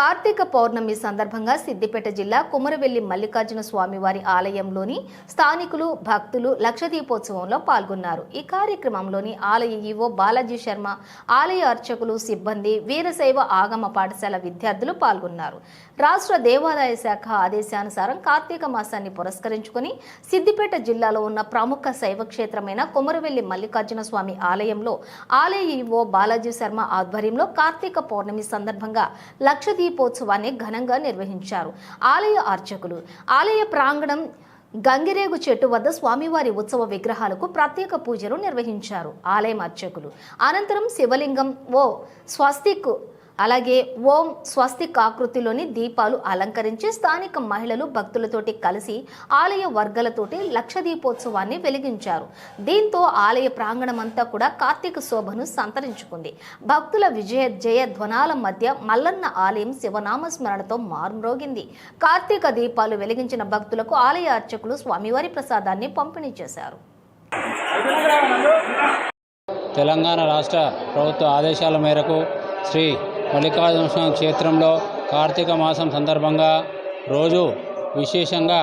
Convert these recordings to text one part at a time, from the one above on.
కార్తీక పౌర్ణమి సందర్భంగా సిద్దిపేట జిల్లా కుమరవెల్లి మల్లికార్జున స్వామివారి ఆలయంలోని స్థానికులు భక్తులు లక్షదీపోత్సవంలో పాల్గొన్నారు. ఈ కార్యక్రమంలోని ఆలయ ఈవో బాలాజీ శర్మ ఆలయ అర్చకులు సిబ్బంది వీరశైవ ఆగమ పాఠశాల విద్యార్థులు పాల్గొన్నారు. రాష్ట్ర దేవాదాయ శాఖ ఆదేశానుసారం కార్తీక మాసాన్ని పురస్కరించుకుని సిద్దిపేట జిల్లాలో ఉన్న ప్రముఖ శైవ క్షేత్రమైన కుమరవెల్లి మల్లికార్జున స్వామి ఆలయంలో ఆలయ ఈవో బాలాజీ శర్మ ఆధ్వర్యంలో కార్తీక పౌర్ణమి సందర్భంగా లక్షదీప దీపోత్సవాన్ని ఘనంగా నిర్వహించారు. ఆలయ అర్చకులు ఆలయ ప్రాంగణం గంగిరేగు చెట్టు వద్ద స్వామివారి ఉత్సవ విగ్రహాలకు ప్రత్యేక పూజలు నిర్వహించారు. ఆలయం అర్చకులు అనంతరం శివలింగం ఓ స్వస్తిక్ అలాగే ఓం స్వస్తిక్ ఆకృతిలోని దీపాలు అలంకరించి స్థానిక మహిళలు భక్తులతోటి కలిసి ఆలయ వర్గాలతోటి లక్ష దీపోత్సవాన్ని వెలిగించారు. దీంతో ఆలయ ప్రాంగణమంతా కూడా కార్తీక శోభను సంతరించుకుంది. భక్తుల విజయ జయ ధ్వనాల మధ్య మల్లన్న ఆలయం శివనామ స్మరణతో మారుమ్రోగింది. కార్తీక దీపాలు వెలిగించిన భక్తులకు ఆలయ అర్చకులు స్వామివారి ప్రసాదాన్ని పంపిణీ చేశారు. తెలంగాణ రాష్ట్ర ప్రభుత్వ ఆదేశాల మేరకు శ్రీ మల్లికార్జున స్వామి క్షేత్రంలో కార్తీక మాసం సందర్భంగా రోజు విశేషంగా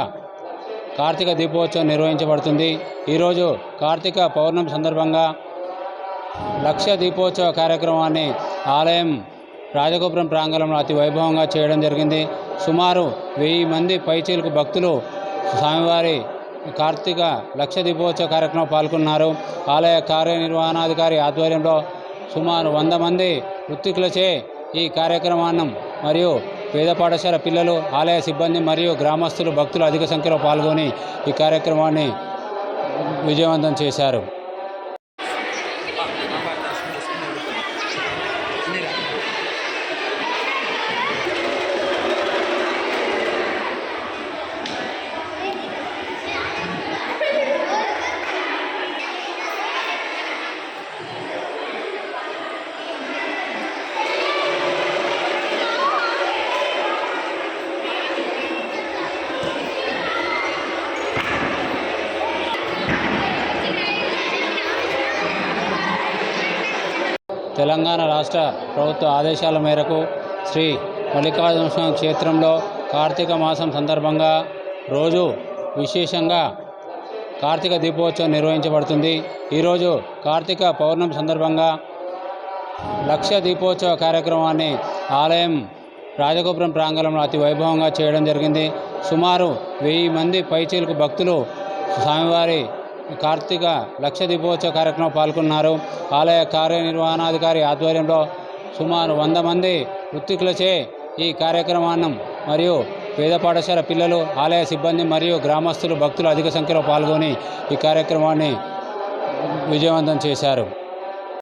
కార్తీక దీపోత్సవం నిర్వహించబడుతుంది. ఈరోజు కార్తీక పౌర్ణమి సందర్భంగా లక్ష దీపోత్సవ కార్యక్రమాన్ని ఆలయం రాజగోపురం ప్రాంగణంలో అతి వైభవంగా చేయడం జరిగింది. సుమారు వెయ్యి మంది పైచీలకు భక్తులు స్వామివారి కార్తీక లక్ష దీపోత్సవ కార్యక్రమం పాల్గొన్నారు. ఆలయ కార్యనిర్వహణాధికారి ఆధ్వర్యంలో సుమారు వంద మంది వృత్తికులచే ఈ కార్యక్రమాన్ని మరియు పేద పాఠశాల పిల్లలు ఆలయ సిబ్బంది మరియు గ్రామస్తులు భక్తులు అధిక సంఖ్యలో పాల్గొని ఈ కార్యక్రమాన్ని విజయవంతం చేశారు. తెలంగాణ రాష్ట్ర ప్రభుత్వ ఆదేశాల మేరకు శ్రీ మల్లికార్జున స్వామి క్షేత్రంలో కార్తీక మాసం సందర్భంగా రోజు విశేషంగా కార్తీక దీపోత్సవం నిర్వహించబడుతుంది. ఈరోజు కార్తీక పౌర్ణమి సందర్భంగా లక్ష దీపోత్సవ కార్యక్రమాన్ని ఆలయం రాజగోపురం ప్రాంగణంలో అతి వైభవంగా చేయడం జరిగింది. సుమారు వెయ్యి మంది పైచీలకు భక్తులు స్వామివారి కార్తీక లక్ష దీపోత్సవ కార్యక్రమం పాల్గొన్నారు. ఆలయ కార్యనిర్వహణాధికారి ఆధ్వర్యంలో సుమారు వంద మంది వృత్తికులచే ఈ కార్యక్రమాన్ని మరియు పేద పాఠశాల పిల్లలు ఆలయ సిబ్బంది మరియు గ్రామస్తులు భక్తులు అధిక సంఖ్యలో పాల్గొని ఈ కార్యక్రమాన్ని విజయవంతం చేశారు.